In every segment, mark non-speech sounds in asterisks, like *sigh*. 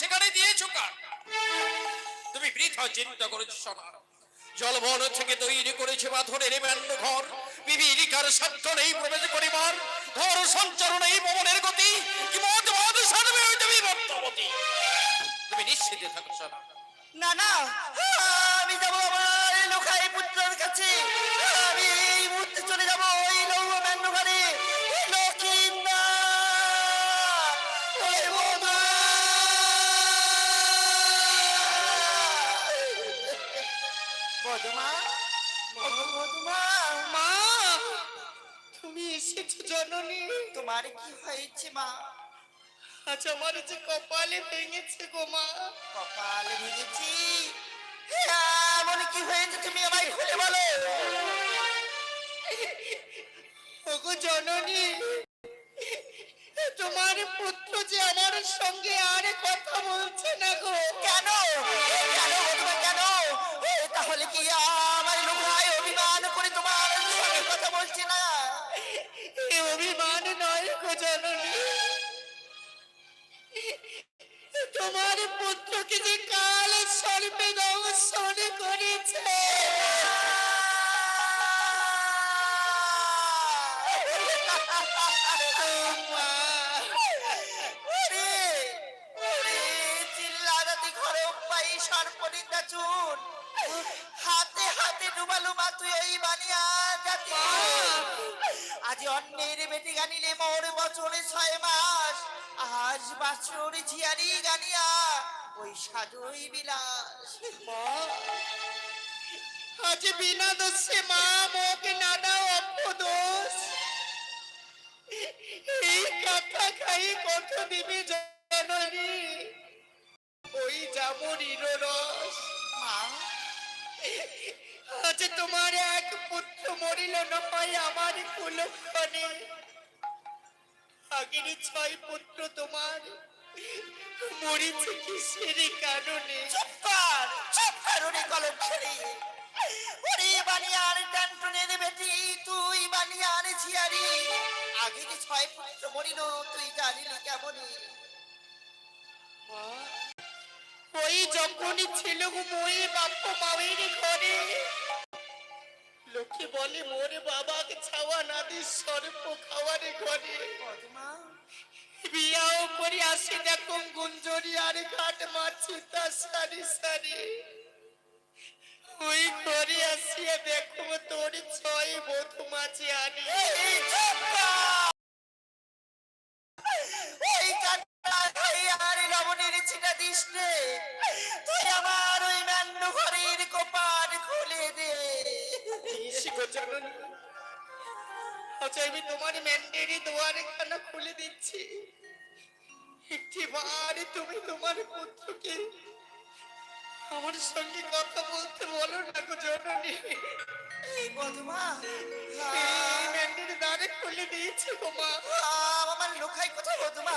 সেখানে দিয়েছ কার? তুমি বৃথা চিন্তা করেছ, সোনা। জলবন থেকে তৈরি করেছে পাথরের ব্যান্ড ঘর। বিবিলিকার সাধ্য নেই প্রবেশ করিবার। ঘর সঞ্চার নেই পবনের গতি। কি মত মত সাধবে হইতে বিবর্তবতী তুমি নিশ্চিতে থাকো, সোনা। না না। আমি যাব আমার লোকাই পুত্রের কাছে। আমি জননী তোমার কি হয়েছে মা? আজ আমার যে কপালে ভেঙেছে গো মা। কপাল ভেঙেছি? এমন কি হয়েছে তুমি আমায় খুলে বলো। ওগো জননী তোমার পুত্র যে আমার সঙ্গে আর কথা বলছে না গো। কেন? কেন বলবে কেন? তাহলে কি আমার লোকায় অভিমান করে তোমার সঙ্গে কথা বলছে না? এ অভিমান নয় গো জননী। তোমার পুত্রকে যে কাল সর্বে দংশন করেছে। সর্বনিন্দা চুন। হাতে হাতে ডুবালু মা তুই ওই বানিয়া জাতি আজ অন্যের বেটি গানিলে মোর বছরে ছয় মাস। আজ বাছর ঝিয়ারি গানিয়া ওই সাজই বিলাস। আজ বিনা দোষে মা মোকে নানা অপদোষ এই কথা খাই কত দিবি জননী, ওই যাব রস আজ তোমার এক পুত্র মরিল নয় আমার কুলক্ষণে আগের ছয় পুত্র তোমার। মরিছে কিসের কারণে? চুপ কর চুপ কর ওরে ছেড়ে ওরে বানিয়ার ট্যান্টনের বেটি তুই বানিয়ার ঝিয়ারি। আগে যে ছয় পুত্র মরিল তুই জানিলি কেমন? ওই যখনই ছিল গো মই বাপ্প মায়ের ঘরে। লোকে বলে মোরে বাবাকে ছাওয়া না দি সর্প খাওয়ার ঘরে। বিয়াও করে আসি দেখো গুঞ্জরি আর ঘাট মারছি তার সারি সারি। ওই ঘরে আসিয়া দেখো তোর ছয় বধু মাঝে আনি এই চুপ কর! ওই কাটা খাই আর লবণের ছিটা দিস তুই আমার ওই ম্যান্ড ঘরের কপাট খুলে দে। শিখজননী আচ্ছা আমি তোমার ম্যান্ডেরি দুয়ারে খানা খুলে দিচ্ছি। একটিবার তুমি তোমার পুত্রকে আমার সঙ্গে কথা বলতে বলো না গো জননী। পদ্মা এই ম্যান্ডেরি দ্বারে খুলে দিয়েছি গো মা। আমার লোকাই কোথায় পদ্মা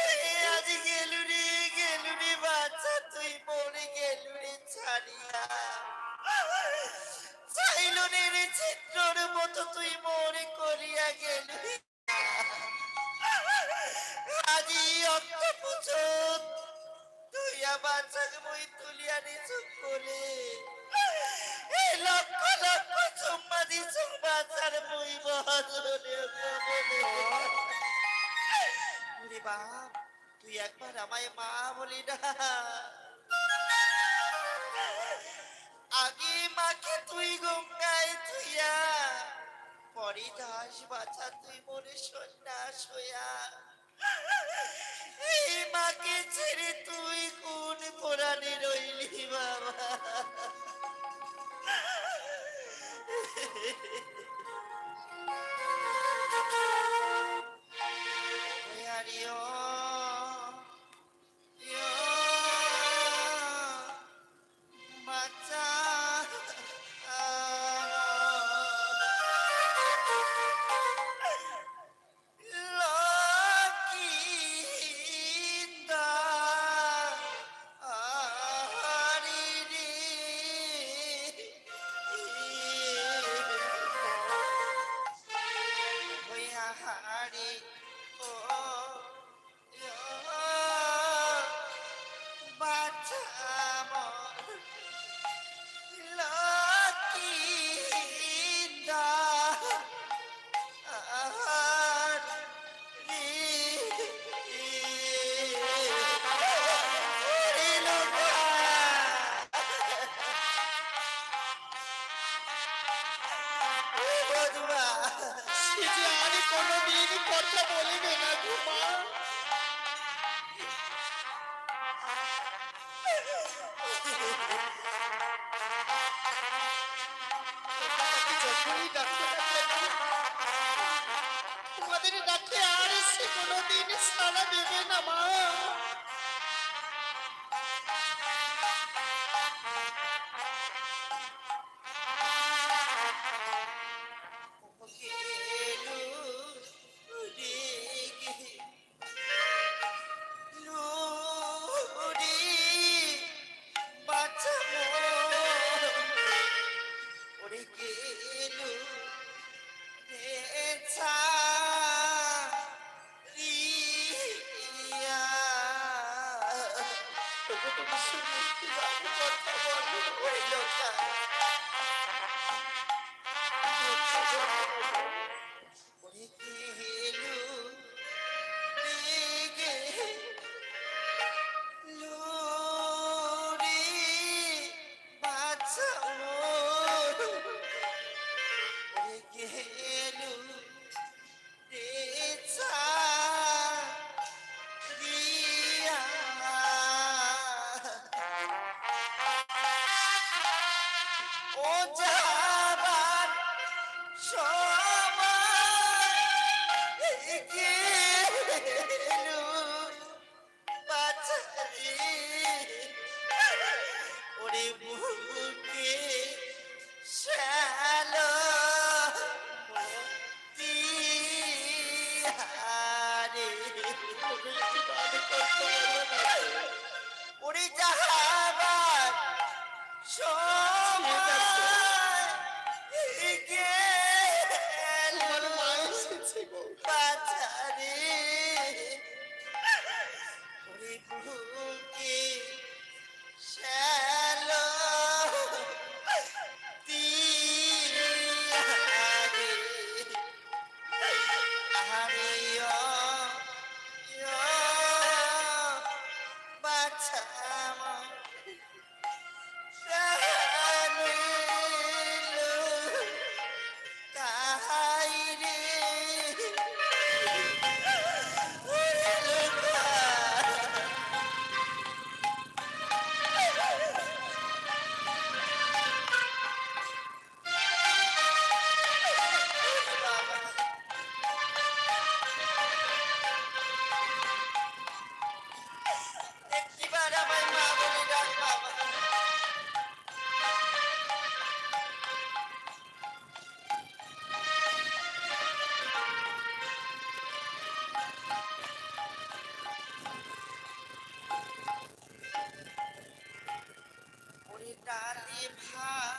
চাইলনের চিত্রর মতো তুই মরে করিয়া গেলুরি আজি অন্ত পুছত তুই আমার মই তুলিয়া নিছু কোলে। এই লক্ষ লক্ষ চুম্মা দিছু বাচ্চার মই ওরে বাপ, তুই একবার আমায় মা বলি না। আগে মাকে তুই গঙ্গায় তুইয়া পরে দাস বাছা তুই মনে সন্ন্যাস হইয়া। এই মাকে ছেড়ে তুই কোন কোরআনে রইলি বাবা? I'm all in love. ওরে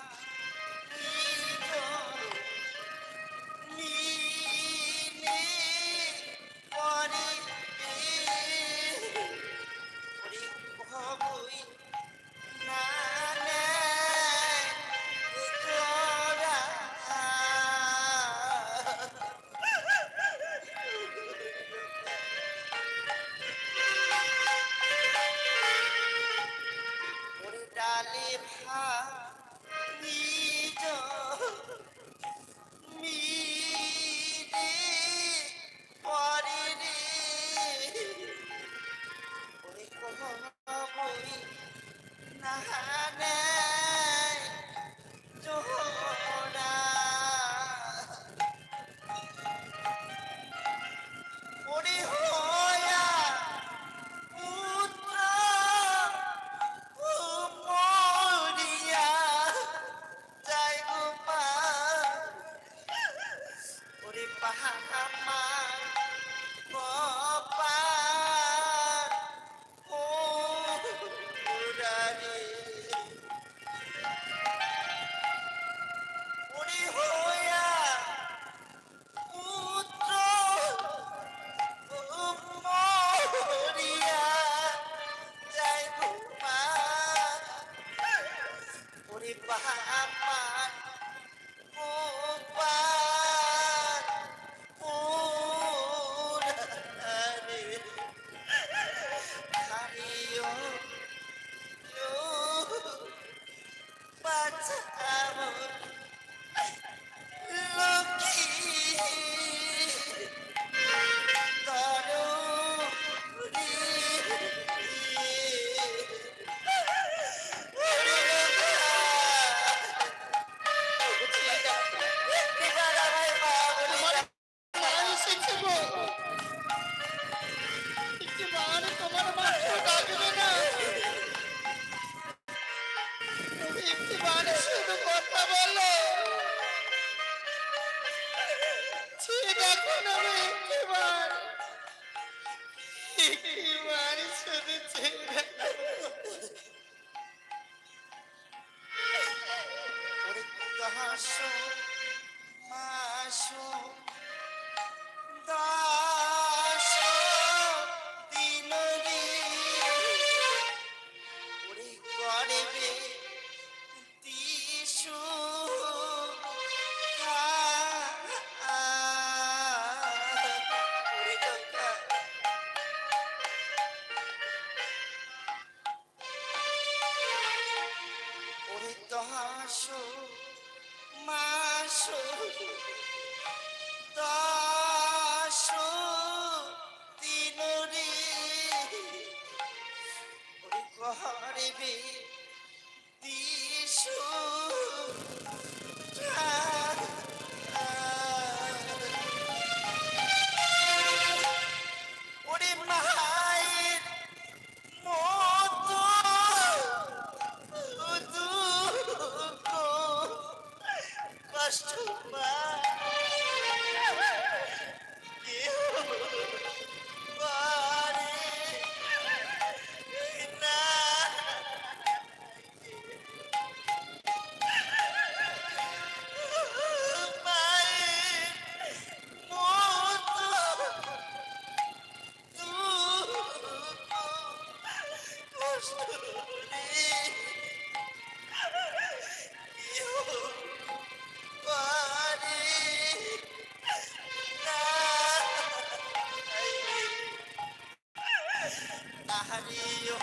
আহারে ও,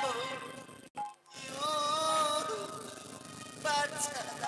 ও, বাচ্চা।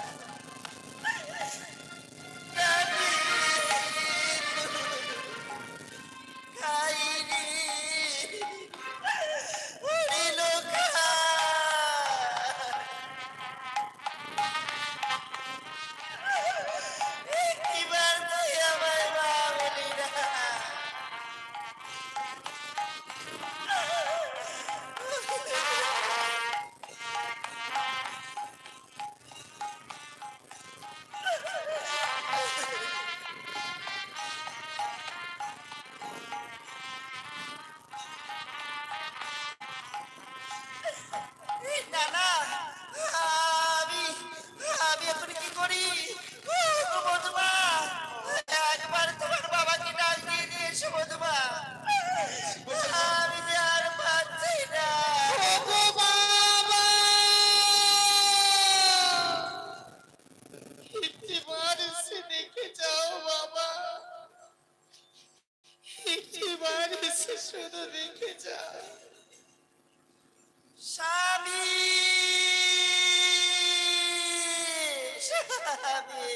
*laughs* স্বামী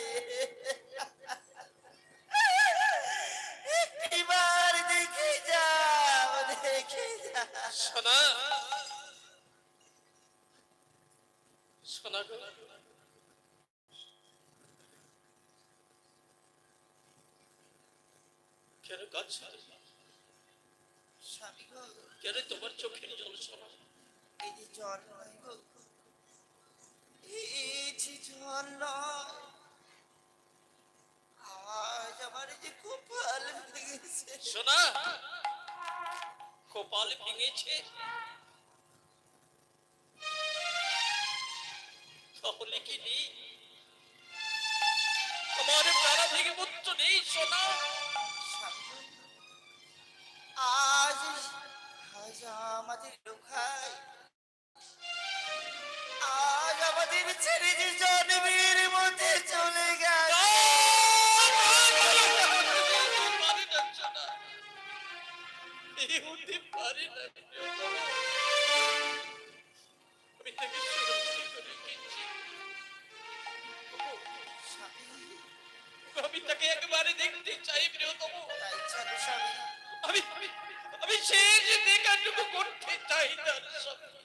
দেখে যাও দেখে যাও। সোনা সোনা গো। কেন কাঁদছ? কেন তোমার চোখের জল সোনা এই যে জল নয় গো। এই যে আজ আমার যে কপাল ভেঙেছে। সোনা কপাল ভেঙেছে। তাহলে কি নেই? আমার প্রাণা থেকে মুক্ত নেই সোনা আজ আজ আমাদের লোকাই ছেড়ে যে জন্মের মধ্যে চলে আমি তাকে আমি একবারে দেখতে চাই প্রিয়তম আমি আমি শেষ দেখাটুকু করতে চাই না স্বামী।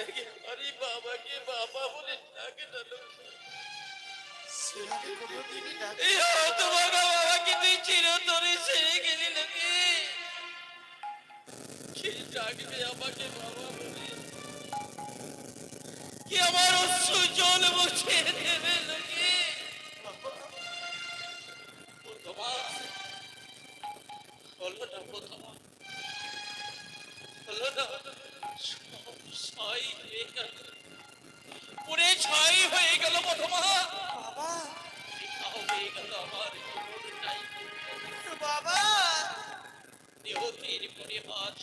একেবারে বাবাকে বাবা বলে ডাকে না? প্রথমা? সব ছাই হয়ে গেল। পুরে ছাই হয়ে গেল প্রথমা বাবা ফিকা হয়ে গেল আমার জীবনটাই বাবা দেহতির পরিহাস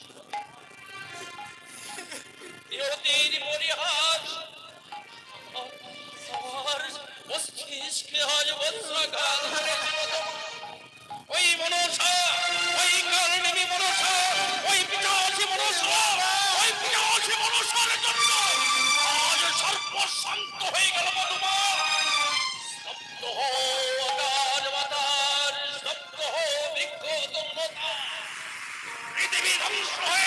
দেহতির পরিহাস আমার মস্তিষ্কে আজ বজ্রাঘাত পৃথিবী ধ্বংস হয়ে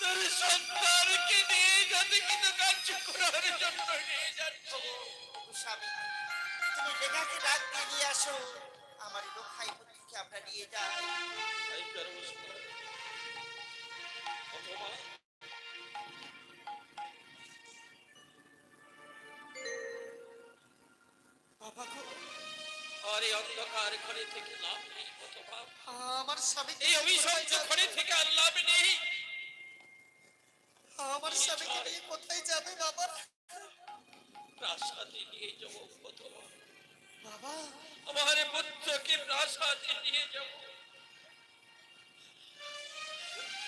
তার সন্তানকে নিয়ে যাতে কিন্তু কার্য করার জন্য নিয়ে যাচ্ছ। স্বামী তুমি লেখাকে ডাক নিয়ে আসো। আমার লোখাই পুত্রকে আমরা নিয়ে যাই। তাই গর্ব করে। অথবা বাবা গো। আর এই অন্ধকার ঘরে থেকে লাভ নেই আমার স্বামীকে এই অভিশপ্ত ঘরে থেকে আর লাভ নেই। আমার স্বামীকে নিয়ে কোথায় যাবে বাবা? প্রাসাদে নিয়ে যাব অথবা বাবা? আমার পুত্রকে প্রাসাদে নিয়ে যাব।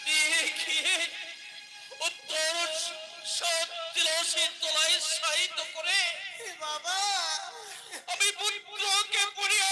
নিয়ে গিয়ে উত্তর রসের তলায় সাহিত্য করে বাবা! আমি পুত্রকে পরিয়া